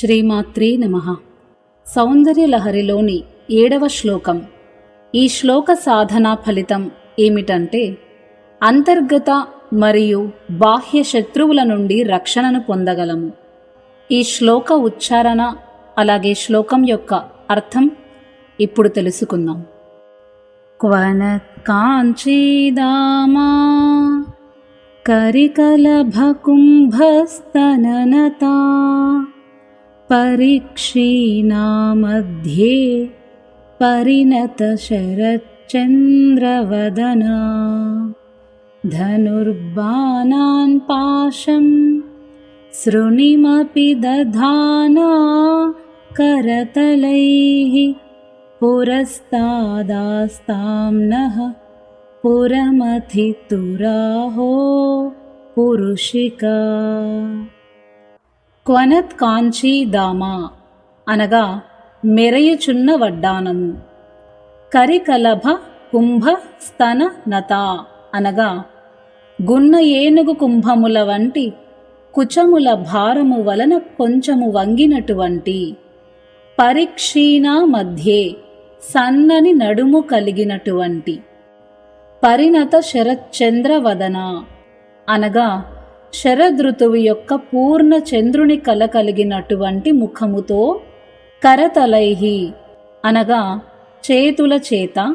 శ్రీమాత్రీ నమ. సౌందర్యలహరిలోని ఏడవ శ్లోకం. ఈ శ్లోక సాధన ఫలితం ఏమిటంటే అంతర్గత మరియు బాహ్య శత్రువుల నుండి రక్షణను పొందగలము. ఈ శ్లోక ఉచ్చారణ అలాగే శ్లోకం యొక్క అర్థం ఇప్పుడు తెలుసుకుందాం. క్వన కాంచీదామా కరికలభకుంభస్తననతా परिक्षीणामध्ये परिणतशरच्चन्द्रवदना। धनुर्बाणान् पाशं शृणिमपि दधाना करतलैः पुरस्तादास्तां नः पुरमथितुराहो पुरुषिका। క్వనత్ కాంచీదామా అనగా మెరయుచున్న వడ్డానము. కరికలభ కుంభ స్తన నత అనగా గున్న ఏనుగు కుంభముల వంటి కుచముల భారము వలన కొంచెము వంగినటువంటి పరిక్షీణ మధ్యే సన్నని నడుము కలిగినటువంటి పరిణత శరచంద్రవదన అనగా శరదృతువు యొక్క పూర్ణ చంద్రుని కల కలిగినటువంటి ముఖముతో కరతలైహి. అనగా చేతుల చేత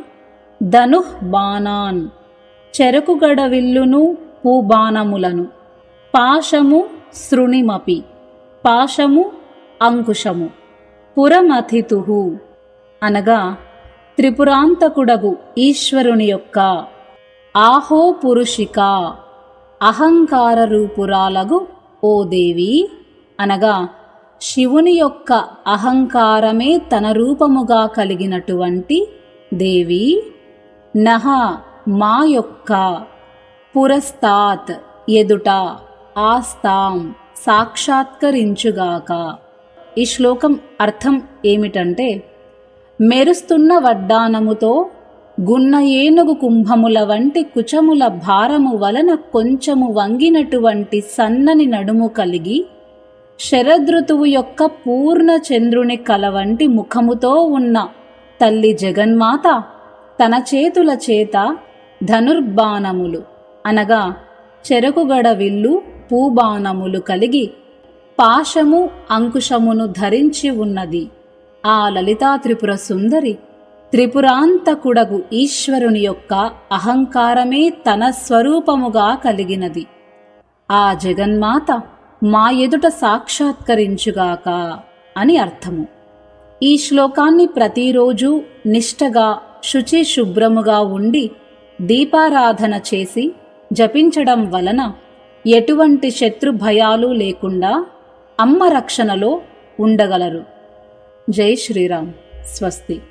ధనుః బాణాన్ చెరకుగడవిల్లును పూబాణములను పాశము శృణిమపి పాశము అంకుశము పురమథితు అనగా త్రిపురాంతకుడగు ఈశ్వరుని యొక్క ఆహో పురుషిక. అహంకార రూపురాలగు ఓ దేవి! అనగా శివుని యొక్క అహంకారమే తన రూపముగా కలిగినటువంటి దేవి! నహ మా యొక్క పురస్తాత్ ఎదుట ఆస్తాం సాక్షాత్కరించుగాక. ఈ శ్లోకం అర్థం ఏమిటంటే మెరుస్తున్న వడ్డానముతో గున్న ఏనుగు కుంభముల వంటి కుచముల భారము వలన కొంచెము వంగినటువంటి సన్నని నడుము కలిగి శరదృతువు యొక్క పూర్ణ చంద్రుని కల వంటి ముఖముతో ఉన్న తల్లి జగన్మాత తన చేతుల చేత ధనుర్బాణములు అనగా చెరకుగడ విల్లు పూబాణములు కలిగి పాశము అంకుశమును ధరించి ఉన్నది. ఆ లలితా త్రిపుర సుందరి త్రిపురాంతకుడగు ఈశ్వరుని యొక్క అహంకారమే తన స్వరూపముగా కలిగినది. ఆ జగన్మాత మా ఎదుట సాక్షాత్కరించుగాక అని అర్థము. ఈ శ్లోకాన్ని ప్రతిరోజు నిష్టగా శుచి శుభ్రముగా ఉండి దీపారాధన చేసి జపించడం వలన ఎటువంటి శత్రు భయాలు లేకుండా అమ్మ రక్షణలో ఉండగలరు. జై శ్రీరామ్. స్వస్తి.